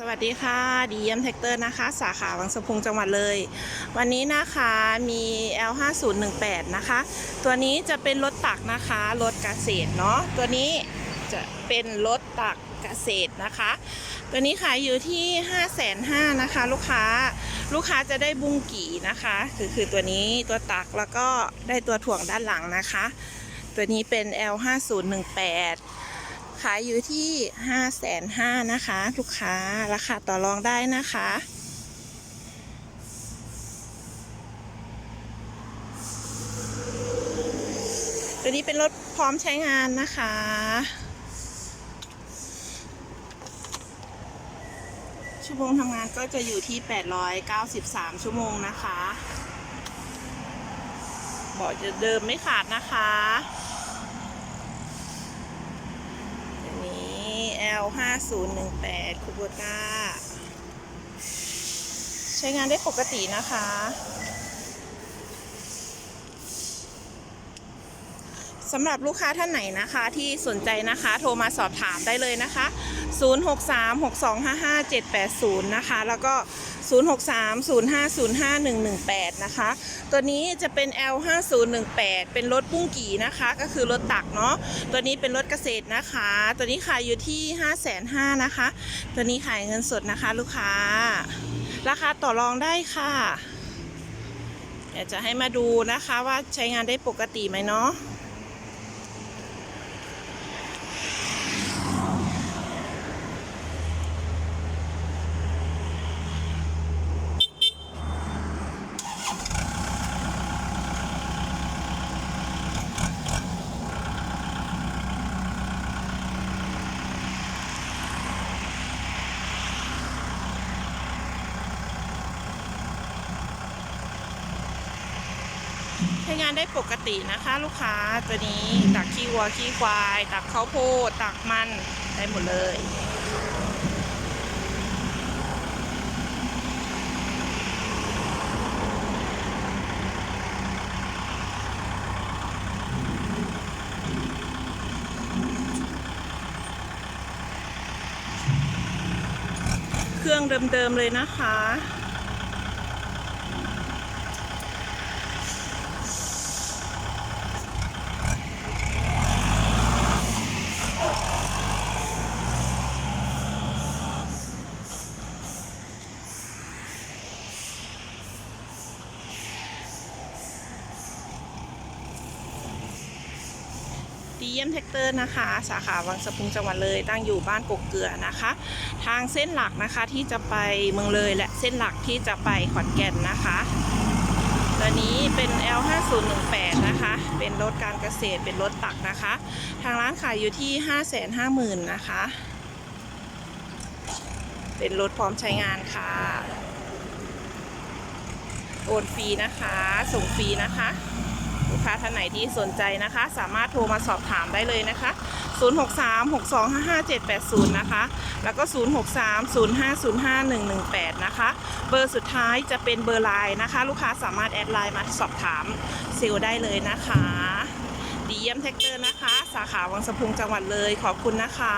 สวัสดีค่ะดีเอ็มแท็กเตอร์นะคะ สาขาวังสะพุงจังหวัดเลย วันนี้นะคะมี L5018 นะคะ ตัวนี้จะเป็นรถตักนะคะรถเกษตรเนาะตัวนี้จะเป็นรถตักเกษตรนะคะ ตัวนี้ขายอยู่ที่ 5 5 0 0 0นะคะ ลูกค้าลูกค้าจะได้บุ้งกี่นะคะ คือคือตัวนี้ตัวตักแล้วก็ได้ตัวถ่วงด้านหลังนะคะ ตัวนี้เป็น L5018 ขายอยู่ที่5 5 0 0 0นห้านะคะ ลูกค้าราคาต่อรองได้นะคะ ตัวนี้เป็นรถพร้อมใช้งานนะคะ ชั่วโมงทำงานก็จะอยู่ที่ 893 ชั่วโมงนะคะบาะจะเดิมไม่ขาดนะคะ อันนี้ L 5 0 1 8คูโบต้าใช้งานได้ปกตินะคะ สำหรับลูกค้าท่านไหนนะคะที่สนใจนะคะโทรมาสอบถามได้เลยนะคะ 0636255780 นะคะ แล้วก็ 0630505118 นะคะ ตัวนี้จะเป็น L5018 เป็นรถปุ้งกี่นะคะ ก็คือรถตักเนาะ ตัวนี้เป็นรถเกษตรนะคะ ตัวนี้ขายอยู่ที่ 5,500นะคะ ตัวนี้ขายเงินสดนะคะลูกค้า ราคาต่อรองได้ค่ะเดี๋ยวจะให้มาดูนะคะว่าใช้งานได้ปกติไหมเนาะ ใช้งานได้ปกตินะคะลูกค้าตัวนี้ตักขี้วัวขี้ควาย ตักข้าวโพดตักมันได้หมดเลยเครื่องเดิมๆเลยนะคะ ดีเยี่ยมแท็กเตอร์นะคะ สาขาวังสะพุงจังหวัดเลยตั้งอยู่บ้านกกเกลือนะคะ ทางเส้นหลักนะคะที่จะไปเมืองเลยและเส้นหลักที่จะไปขอนแก่นนะคะตัวนี้เป็น L5018 นะคะ เป็นรถการเกษตรเป็นรถตักนะคะ ทางร้านขายอยู่ที่ 550,000นะคะ เป็นรถพร้อมใช้งานค่ะ โอนฟรีนะคะ ส่งฟรีนะคะ ลูกค้าท่านไหนที่สนใจนะคะ สามารถโทรมาสอบถามได้เลยนะคะ 0636255780 นะคะ แล้วก็ 0630505118 นะคะ เบอร์สุดท้ายจะเป็นเบอร์ไลน์นะคะ ลูกค้าสามารถแอดไลน์มาสอบถามเซลล์ได้เลยนะคะ ดีเยี่ยมแท็กเตอร์นะคะ สาขาวังสะพุงจังหวัดเลยขอบคุณนะคะ